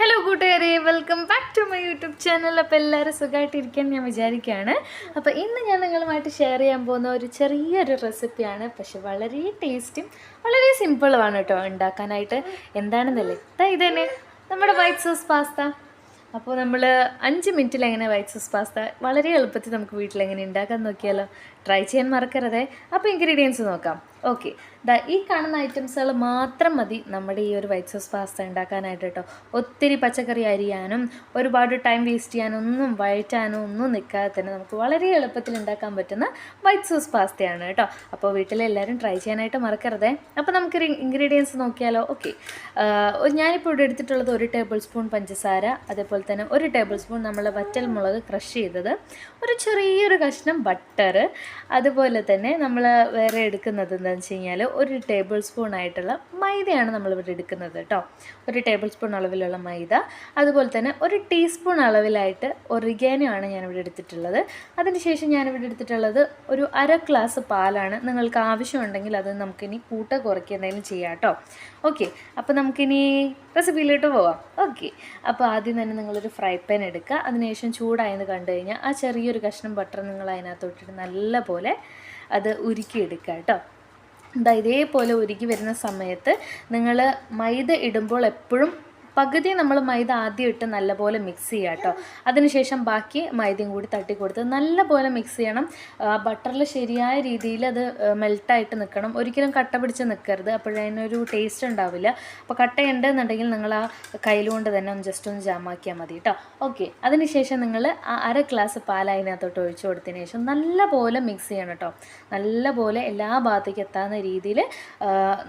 Hello കൂട്ടുകാരെ. Welcome back to my YouTube channel അപ്പോൾ എല്ലാവരും സുഖമായിട്ടിരിക്കാൻ ഞാൻ വിചാരിക്കുകയാണ്. അപ്പോൾ ഇന്ന് ഞാൻ നിങ്ങളുമായിട്ട് ഷെയർ ചെയ്യാൻ പോകുന്ന ഒരു ചെറിയൊരു റെസിപ്പിയാണ് പക്ഷെ വളരെ ടേസ്റ്റും വളരെ സിമ്പിളുമാണ് കേട്ടോ ഉണ്ടാക്കാനായിട്ട്. എന്താണെന്നല്ലേ? ഇതാ തന്നെ. നമ്മുടെ വൈറ്റ് സോസ് പാസ്ത അപ്പോൾ നമ്മൾ അഞ്ച് മിനിറ്റിൽ എങ്ങനെ വൈറ്റ് സോസ് പാസ്ത വളരെ എളുപ്പത്തിൽ നമുക്ക് വീട്ടിൽ എങ്ങനെ ഉണ്ടാക്കാൻ നോക്കിയാലോ. ട്രൈ ചെയ്യാൻ മറക്കരുതേ. അപ്പോൾ ഇൻഗ്രീഡിയൻസ് നോക്കാം. ഓക്കെ ദാ ഈ കാണുന്ന ഐറ്റംസുകൾ മാത്രം മതി നമ്മുടെ ഈ ഒരു വൈറ്റ് സോസ് പാസ്ത ഉണ്ടാക്കാനായിട്ട് കേട്ടോ. ഒത്തിരി പച്ചക്കറി അരിയാനും ഒരുപാട് ടൈം വേസ്റ്റ് ചെയ്യാനൊന്നും വഴറ്റാനും ഒന്നും നിൽക്കാതെ തന്നെ നമുക്ക് വളരെ എളുപ്പത്തിൽ ഉണ്ടാക്കാൻ പറ്റുന്ന വൈറ്റ് സോസ് പാസ്തയാണ് കേട്ടോ. അപ്പോൾ വീട്ടിലെല്ലാവരും ട്രൈ ചെയ്യാനായിട്ട് മറക്കരുതേ. അപ്പോൾ നമുക്ക് ഇൻഗ്രീഡിയൻസ് നോക്കിയാലോ? ഓക്കെ ഞാനിപ്പോൾ ഇവിടെ എടുത്തിട്ടുള്ളത് ഒരു ടേബിൾ സ്പൂൺ പഞ്ചസാര അതേപോലെ തന്നെ ഒരു ടേബിൾ സ്പൂൺ നമ്മൾ വറ്റൽ മുളക് ക്രഷ് ചെയ്തത് ഒരു ചെറിയൊരു കഷ്ണം ബട്ടർ അതുപോലെ തന്നെ നമ്മൾ വേറെ എടുക്കുന്നത് എന്താണെന്ന് വെച്ച് കഴിഞ്ഞാൽ ഒരു ടേബിൾ സ്പൂൺ ആയിട്ടുള്ള മൈദയാണ് നമ്മളിവിടെ എടുക്കുന്നത് കേട്ടോ. ഒരു ടേബിൾ സ്പൂൺ അളവിലുള്ള മൈദ. അതുപോലെ തന്നെ ഒരു ടീസ്പൂൺ അളവിലായിട്ട് ഒറിഗാനോ ആണ് ഞാനിവിടെ എടുത്തിട്ടുള്ളത്. അതിനുശേഷം ഞാനിവിടെ എടുത്തിട്ടുള്ളത് ഒരു അര ഗ്ലാസ് പാലാണ്. നിങ്ങൾക്ക് ആവശ്യമുണ്ടെങ്കിൽ അത് നമുക്കിനി കൂട്ട കുറയ്ക്കുക എന്തെങ്കിലും ചെയ്യാം കേട്ടോ. ഓക്കെ അപ്പോൾ നമുക്കിനി റെസിപ്പിയിലോട്ട് പോവാം. ഓക്കെ. അപ്പോൾ ആദ്യം തന്നെ നിങ്ങളൊരു ഫ്രൈ പാൻ എടുക്കുക. അതിനുശേഷം ചൂടായെന്ന് കണ്ടു കഴിഞ്ഞാൽ ആ ചെറിയൊരു കഷ്ണം ബട്ടർ നിങ്ങൾ അതിനകത്തോട്ടിട്ട് നല്ലപോലെ അത് ഉരുക്കിയെടുക്കുക കേട്ടോ. എന്താ ഇതേപോലെ ഉരുക്കി വരുന്ന സമയത്ത് നിങ്ങൾ മൈദ ഇടുമ്പോൾ എപ്പോഴും പകുതി നമ്മൾ മൈദ ആദ്യം ഇട്ട് നല്ലപോലെ മിക്സ് ചെയ്യുക കേട്ടോ. അതിനുശേഷം ബാക്കി മൈദയും കൂടി തട്ടി കൊടുത്ത് നല്ലപോലെ മിക്സ് ചെയ്യണം. ബട്ടറിൽ ശരിയായ രീതിയിൽ അത് മെൽട്ടായിട്ട് നിൽക്കണം. ഒരിക്കലും കട്ട പിടിച്ച് നിൽക്കരുത്. അപ്പോഴതിനൊരു ടേസ്റ്റ് ഉണ്ടാവില്ല. അപ്പോൾ കട്ട ഉണ്ടെന്നുണ്ടെങ്കിൽ നിങ്ങൾ ആ കയ്യിലുകൊണ്ട് തന്നെ ഒന്ന് ജസ്റ്റ് ഒന്ന് ജാമാക്കിയാൽ മതി കേട്ടോ. ഓക്കെ അതിനുശേഷം നിങ്ങൾ ആ അര ഗ്ലാസ് പാൽ അതിനകത്തോട്ട് ഒഴിച്ചു കൊടുത്തതിന് ശേഷം നല്ലപോലെ മിക്സ് ചെയ്യണം കേട്ടോ. നല്ലപോലെ എല്ലാ ഭാഗത്തേക്ക് എത്താവുന്ന രീതിയിൽ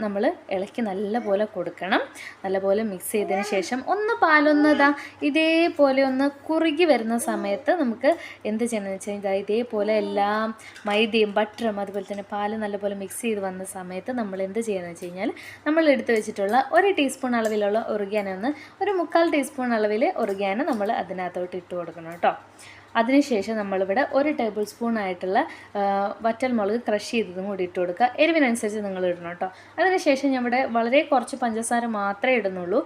നമ്മൾ ഇളക്കി നല്ലപോലെ കൊടുക്കണം. നല്ലപോലെ മിക്സ് ചെയ്തതിന് ശേഷം ശേഷം ഒന്ന് പാലൊന്ന് ഇതാ ഇതേപോലെ ഒന്ന് കുറുകി വരുന്ന സമയത്ത് നമുക്ക് എന്ത് ചെയ്യണമെന്ന് വെച്ച് കഴിഞ്ഞാൽ ഇതേപോലെ എല്ലാം മൈദയും ബട്ടറും അതുപോലെ തന്നെ പാൽ നല്ലപോലെ മിക്സ് ചെയ്ത് വന്ന സമയത്ത് നമ്മൾ എന്ത് ചെയ്യണമെന്ന് വെച്ച് കഴിഞ്ഞാൽ നമ്മൾ എടുത്തു വെച്ചിട്ടുള്ള ഒരു ടീസ്പൂൺ അളവിലുള്ള ഒറുഗ്യാന ഒന്ന് ഒരു മുക്കാൽ ടീസ്പൂൺ അളവിൽ ഒറുഗ്യാന നമ്മൾ അതിനകത്തോട്ട് ഇട്ട് കൊടുക്കണം കേട്ടോ. അതിനുശേഷം നമ്മളിവിടെ ഒരു ടേബിൾ സ്പൂൺ ആയിട്ടുള്ള വറ്റൽ മുളക് ക്രഷ് ചെയ്തതും കൂടി ഇട്ട് കൊടുക്കുക. എരിവിനനുസരിച്ച് നിങ്ങൾ ഇടണം കേട്ടോ. അതിനുശേഷം ഞാൻ ഇവിടെ വളരെ കുറച്ച് പഞ്ചസാര മാത്രമേ ഇടുന്നുള്ളൂ.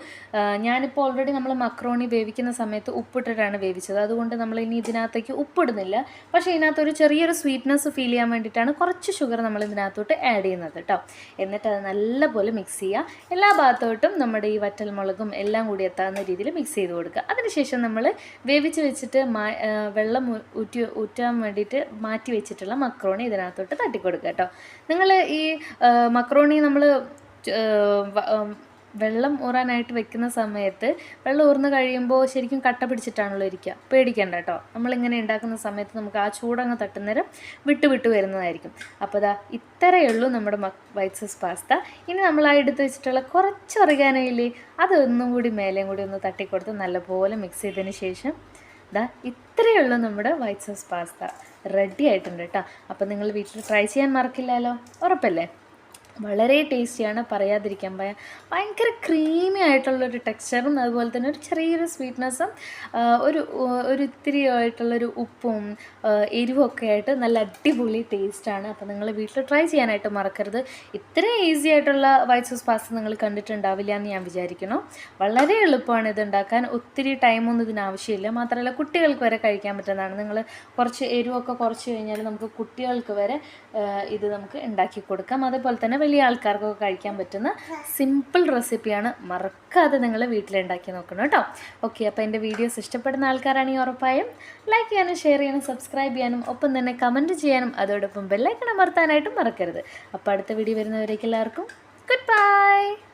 ഞാനിപ്പോൾ ഓൾറെഡി നമ്മൾ മക്രോണി വേവിക്കുന്ന സമയത്ത് ഉപ്പിട്ടിട്ടാണ് വേവിച്ചത്. അതുകൊണ്ട് നമ്മൾ ഇനി ഇതിനകത്തേക്ക് ഉപ്പിടുന്നില്ല. പക്ഷേ ഇതിനകത്ത് ഒരു ചെറിയൊരു സ്വീറ്റ്നെസ് ഫീൽ ചെയ്യാൻ വേണ്ടിയിട്ടാണ് കുറച്ച് ഷുഗർ നമ്മൾ ഇതിനകത്തോട്ട് ആഡ് ചെയ്യുന്നത് കേട്ടോ. എന്നിട്ട് അത് നല്ലപോലെ മിക്സ് ചെയ്യുക. എല്ലാ ഭാഗത്തോട്ടും നമ്മുടെ ഈ വറ്റൽ മുളകും എല്ലാം കൂടി എത്താവുന്ന രീതിയിൽ മിക്സ് ചെയ്ത് കൊടുക്കുക. അതിനുശേഷം നമ്മൾ വേവിച്ച് വെച്ചിട്ട് വെള്ളം ഊറ്റി ഊറ്റാൻ വേണ്ടിയിട്ട് മാറ്റി വെച്ചിട്ടുള്ള മക്രോണി ഇതിനകത്തോട്ട് തട്ടിക്കൊടുക്കുക കേട്ടോ. നിങ്ങൾ ഈ മക്രോണി നമ്മൾ വെള്ളം ഊറാനായിട്ട് വെക്കുന്ന സമയത്ത് വെള്ളം ഊർന്ന് കഴിയുമ്പോൾ ശരിക്കും കട്ട പിടിച്ചിട്ടാണല്ലോ ഇരിക്കുക. പേടിക്കേണ്ട കേട്ടോ. നമ്മളിങ്ങനെ ഉണ്ടാക്കുന്ന സമയത്ത് നമുക്ക് ആ ചൂടങ്ങ് തട്ടുന്നേരം വിട്ടു വിട്ടു വരുന്നതായിരിക്കും. അപ്പോൾ ഇതാ ഇത്രയേ ഉള്ളൂ നമ്മുടെ വൈറ്റ് സോസ് പാസ്ത. ഇനി നമ്മൾ ആ എടുത്ത് വെച്ചിട്ടുള്ള കുറച്ച് ഒറിഗാനോയില്ലേ അതൊന്നും കൂടി മേലെയും കൂടി ഒന്ന് തട്ടിക്കൊടുത്ത് നല്ലപോലെ മിക്സ് ചെയ്തതിന് ശേഷം ഇതാ ഇത്രയേ ഉള്ളൂ നമ്മുടെ വൈറ്റ് സോസ് പാസ്ത. റെഡി ആയിട്ടുണ്ട് കേട്ടോ. അപ്പോൾ നിങ്ങൾ വീട്ടിൽ ട്രൈ ചെയ്യാൻ മറക്കില്ലല്ലോ. ഉറപ്പല്ലേ? വളരെ ടേസ്റ്റിയാണ് പറയാതിരിക്കാൻ പറയാം ഭയങ്കര ക്രീമി ആയിട്ടുള്ളൊരു ടെക്സ്ചറും അതുപോലെ തന്നെ ഒരു ചെറിയൊരു സ്വീറ്റ്നെസ്സും ഒരു ഒരു ഇത്തിരി ആയിട്ടുള്ളൊരു ഉപ്പും എരിവൊക്കെ ആയിട്ട് നല്ല അടിപൊളി ടേസ്റ്റാണ് അപ്പോൾ നിങ്ങൾ വീട്ടിൽ ട്രൈ ചെയ്യാനായിട്ട് മറക്കരുത്. ഇത്രയും ഈസി ആയിട്ടുള്ള വൈറ്റ് സോസ് പാസ്ത നിങ്ങൾ കണ്ടിട്ടുണ്ടാവില്ല എന്ന് ഞാൻ വിചാരിക്കുന്നു. വളരെ എളുപ്പമാണ് ഇത് ഉണ്ടാക്കാൻ. ഒത്തിരി ടൈമൊന്നും ഇതിനാവശ്യമില്ല മാത്രമല്ല കുട്ടികൾക്ക് വരെ കഴിക്കാൻ പറ്റുന്നതാണ്. നിങ്ങൾ കുറച്ച് എരിവൊക്കെ കുറച്ച് കഴിഞ്ഞാൽ നമുക്ക് കുട്ടികൾക്ക് വരെ ഇത് നമുക്ക് ഉണ്ടാക്കി കൊടുക്കാം. അതേപോലെ തന്നെ വലിയ ആൾക്കാർക്കൊക്കെ കഴിക്കാൻ പറ്റുന്ന സിമ്പിൾ റെസിപ്പിയാണ് മറക്കാതെ നിങ്ങൾ വീട്ടിലുണ്ടാക്കി നോക്കണം കേട്ടോ. ഓക്കെ അപ്പോൾ എന്റെ വീഡിയോസ് ഇഷ്ടപ്പെടുന്ന ആൾക്കാരാണെങ്കിൽ ഉറപ്പായും. ലൈക്ക് ചെയ്യാനും ഷെയർ ചെയ്യാനും സബ്സ്ക്രൈബ് ചെയ്യാനും ഒപ്പം തന്നെ കമന്റ് ചെയ്യാനും അതോടൊപ്പം ബെല്ലൈക്കൺ അമർത്താനായിട്ടും മറക്കരുത്. അപ്പോൾ അടുത്ത വീഡിയോ വരുന്നവരേക്ക് എല്ലാവർക്കും ഗുഡ് ബൈ